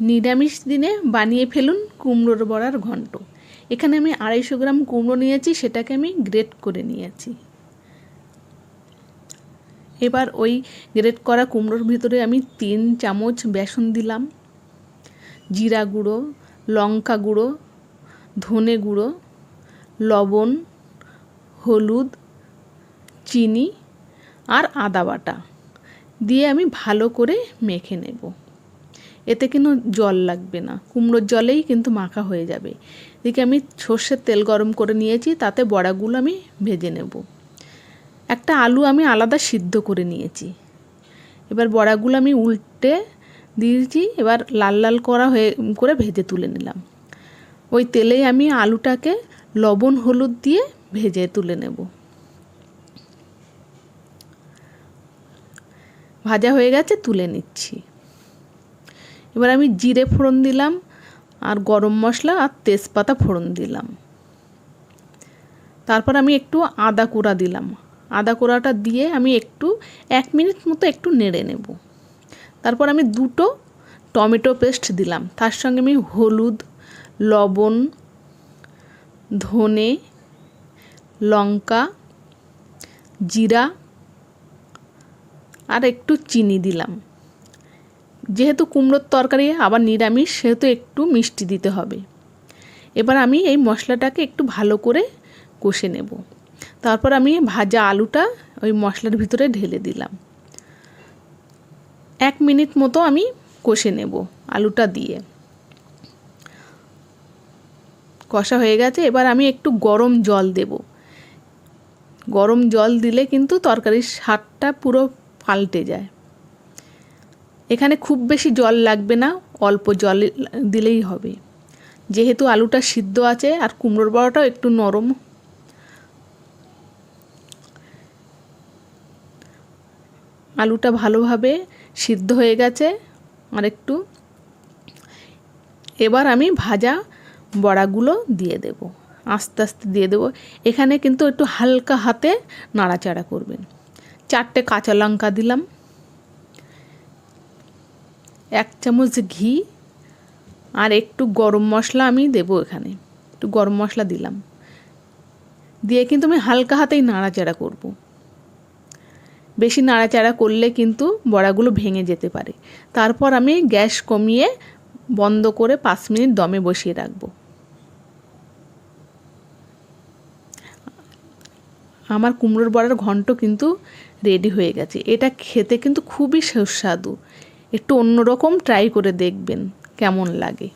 নিরামিষ দিনে বানিয়ে ফেলুন কুমড়োর বড়ার ঘন্ট। এখানে আমি আড়াইশো গ্রাম কুমড়ো নিয়েছি, সেটাকে আমি গ্রেট করে নিয়েছি। এবার ওই গ্রেট করা কুমড়োর ভিতরে আমি তিন চামচ বেসন দিলাম, জিরা গুঁড়ো, লঙ্কা গুঁড়ো, ধনে গুঁড়ো, লবণ, হলুদ, চিনি আর আদা বাটা দিয়ে আমি ভালো করে মেখে নেব। এতে কিন্তু জল লাগবে না। কুমড়োর জলেই কিন্তু মাখা হয়ে যাবে। এদিকে আমি সর্ষের তেল গরম করে নিয়েছি, তাতে বড়াগুলো আমি ভেজে নেব। একটা আলু আমি আলাদা সিদ্ধ করে নিয়েছি। এবার বড়াগুলো আমি উল্টে দিয়েছি, এবার লাল লাল করা হয়ে করে ভেজে তুলে নিলাম। ওই তেলেই আমি আলুটাকে লবণ, হলুদ দিয়ে ভেজে তুলে নেব। ভাজা হয়ে গেছে, তুলে নিচ্ছি। এবার আমি জিরে ফোড়ন দিলাম, আর গরম মশলা আর তেজপাতা ফোড়ন দিলাম। তারপর আমি একটু আদা কোড়া দিলাম। আদা কুড়াটা দিয়ে আমি একটু, এক মিনিট মতো একটু নেড়ে নেব। তারপর আমি দুটো টমেটো পেস্ট দিলাম। তার সঙ্গে আমি হলুদ, লবণ, ধনে, লঙ্কা, জিরা, আর একটু চিনি দিলাম। যেহেতু কুমড়োর তরকারি আবার নিরামিষ, সেহেতু একটু মিষ্টি দিতে হবে। এবার আমি এই মশলাটাকে একটু ভালো করে কষে নেব। তারপর আমি ভাজা আলুটা ওই মশলার ভিতরে ঢেলে দিলাম। এক মিনিট মতো আমি কষে নেব আলুটা দিয়ে। কষা হয়ে গেছে, এবার আমি একটু গরম জল দেব। গরম জল দিলে কিন্তু তরকারির স্বাদটা পুরো পাল্টে যায়। এখানে খুব বেশি জল লাগবে না, অল্প জল দিলেই হবে। যেহেতু আলুটা সিদ্ধ আছে আর কুমড়োর বড়াটাও একটু নরম। আলুটা ভালোভাবে সিদ্ধ হয়ে গেছে আর একটু। এবার আমি ভাজা বড়াগুলো দিয়ে দেব। আস্তে আস্তে দিয়ে দেবো। এখানে কিন্তু একটু হালকা হাতে নাড়াচাড়া করবেন। চারটে কাঁচা লঙ্কা দিলাম। এক চামচ ঘি আর একটু গরম মশলা আমি দেব এখানে। একটু গরম মশলা দিলাম। দিয়ে কিন্তু আমি হালকা হাতেই নাড়াচাড়া করব। বেশি নাড়াচাড়া করলে কিন্তু বড়াগুলো ভেঙে যেতে পারে। তারপর আমি গ্যাস কমিয়ে বন্ধ করে পাঁচ মিনিট দমে বসিয়ে রাখব। আমার কুমড়োর বড়ার ঘন্ট কিন্তু রেডি হয়ে গেছে। এটা খেতে কিন্তু খুবই সুস্বাদু। একটু অন্যরকম ট্রাই করে দেখবেন কেমন লাগে।